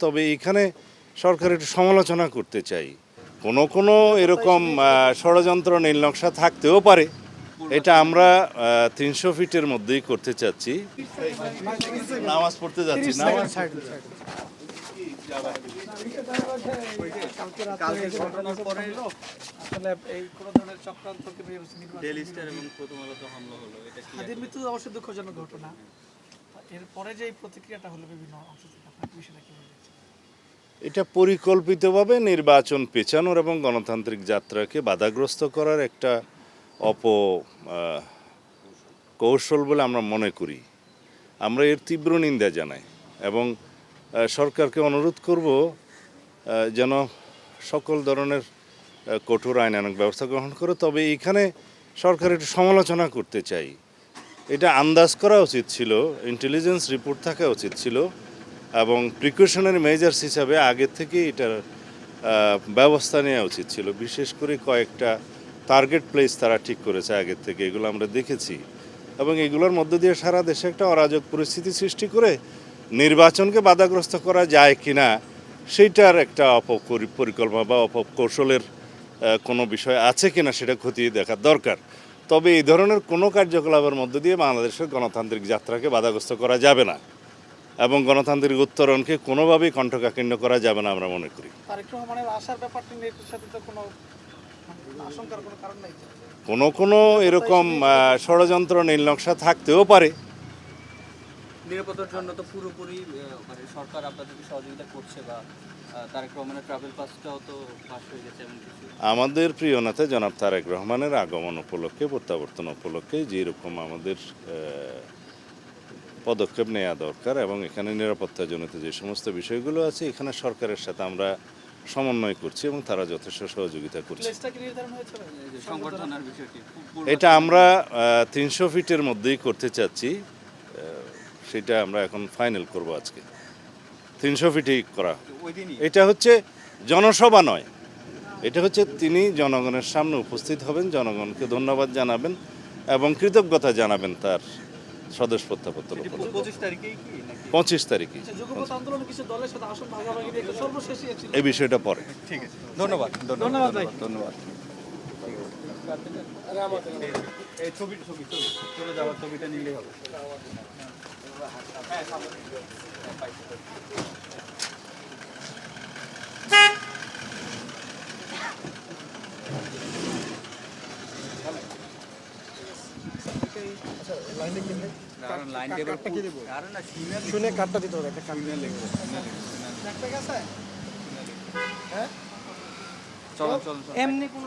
তবে এখানে সরকার একটু সমালোচনা করতে চাই। কোনো কোনো এরকম ষড়যন্ত্র নীলনকশা থাকতেও পারে। এটা আমরা তিনশো ফিটের মধ্যেই করতে চাচ্ছি। নামাজ পড়তে যাচ্ছি নামাজ কালকে ঘটনার পরে আসলে এই কোনো ধরনের চক্রান্ত কিংবা নির্বাচন- ডেলি স্টার এবং প্রথম আলোতে হামলা হলো এটা কি হাদির মৃত্যু অবশ্যই দুঃখজনক ঘটনা। এরপরে যে প্রতিক্রিয়াটা হলো বিভিন্ন অংশ থেকে আপনার বিষয়টা কি মনে হচ্ছে এটা পরিকল্পিতভাবে নির্বাচন পেছানোর এবং গণতান্ত্রিক যাত্রাকে বাধাগ্রস্ত করার একটা অপ কৌশল বলে আমরা মনে করি। আমরা এর তীব্র নিন্দা জানাই এবং সরকারকে অনুরোধ করব যেন সকল ধরনের কঠোর আইনানুক ব্যবস্থা গ্রহণ করে। তবে এখানে সরকার একটু সমালোচনা করতে চাই। এটা আন্দাজ করা উচিত ছিল ইন্টেলিজেন্স রিপোর্ট থাকা উচিত ছিল। এবং প্রিকশনারি মেজার্স হিসাবে আগের থেকে এটার ব্যবস্থা নেওয়া উচিত ছিল। বিশেষ করে কয়েকটা টার্গেট প্লেস তারা ঠিক করেছে আগের থেকে, এগুলো আমরা দেখেছি। এবং এগুলোর মধ্য দিয়ে সারা দেশে একটা অরাজক পরিস্থিতি সৃষ্টি করে নির্বাচনকে বাধাগ্রস্ত করা যায় কি না সেইটার একটা অপকরি- পরিকল্পনা বা অপকৌশলের কোনো বিষয় আছে কি না সেটা খতিয়ে দেখা দরকার। তবে এই ধরনের কোনো কার্যকলাপের মধ্য দিয়ে বাংলাদেশের গণতান্ত্রিক যাত্রাকে বাধাগ্রস্ত করা যাবে না। এবং গণতান্ত্রিক উত্তরণকে কোনোভাবেই কণ্ঠকাকীর্ণ করা যাবে না আমরা মনে করি। তারেক রহমানের আসার ব্যাপারটি নিয়ে এটার সাথে তো কোনো মানে কোনো কারণ নাই। কোনো কোনো এরকম ষড়যন্ত্র নীলনকশা থাকতেও পারে। নিরাপত্তার জন্য তো পুরোপুরি মানে সরকার আপনাদেরকে সহযোগিতা করছে বা তারেক রহমানের ট্রাভেল পাসটাও তো পাস হয়ে গেছে এমন কিছু। আমাদের প্রিয় নেতা জনাব তারেক রহমানের আগমন উপলক্ষে প্রত্যাবর্তন উপলক্ষে যেরকম আমাদের আহ, পদক্ষেপ নেওয়া দরকার এবং এখানে নিরাপত্তাজনিত যে সমস্ত বিষয়গুলো আছে এখানে সরকারের সাথে আমরা সমন্বয় করছি এবং তারা যথেষ্ট সহযোগিতা করছে। এটা আমরা তিনশো ফিটের মধ্যেই করতে চাচ্ছি সেটা আমরা এখন ফাইনাল করব আজকে। তিনশো ফিটেই করা এটা হচ্ছে জনসভা নয়। এটা হচ্ছে তিনি জনগণের সামনে উপস্থিত হবেন জনগণকে ধন্যবাদ জানাবেন এবং কৃতজ্ঞতা জানাবেন তার স্বদেশ প্রত্যাবর্তন পঁচিশ তারিখেই পঁচিশ তারিখে আচ্ছা, যুগপৎ কিছু দলের সাথে আসন ভাগাভাগি নিয়ে একটা সর্বশেষ ছিল। এই বিষয়টা পরে। ঠিক আছে। ধন্যবাদ ধন্যবাদ ধন্যবাদ এই ছবি ছবি ছবি। চলে যাওয়ার ছবিটা নিলেই হবে। কারণ লাইন টেবিল কারণ না সিগন্যাল শুনে কার্ডটা দিতে হবে একটা সিগন্যাল লিখব সিগন্যাল লিখব একটা গেছে হ্যাঁ? চলো চলো চলো। এমনি কোনো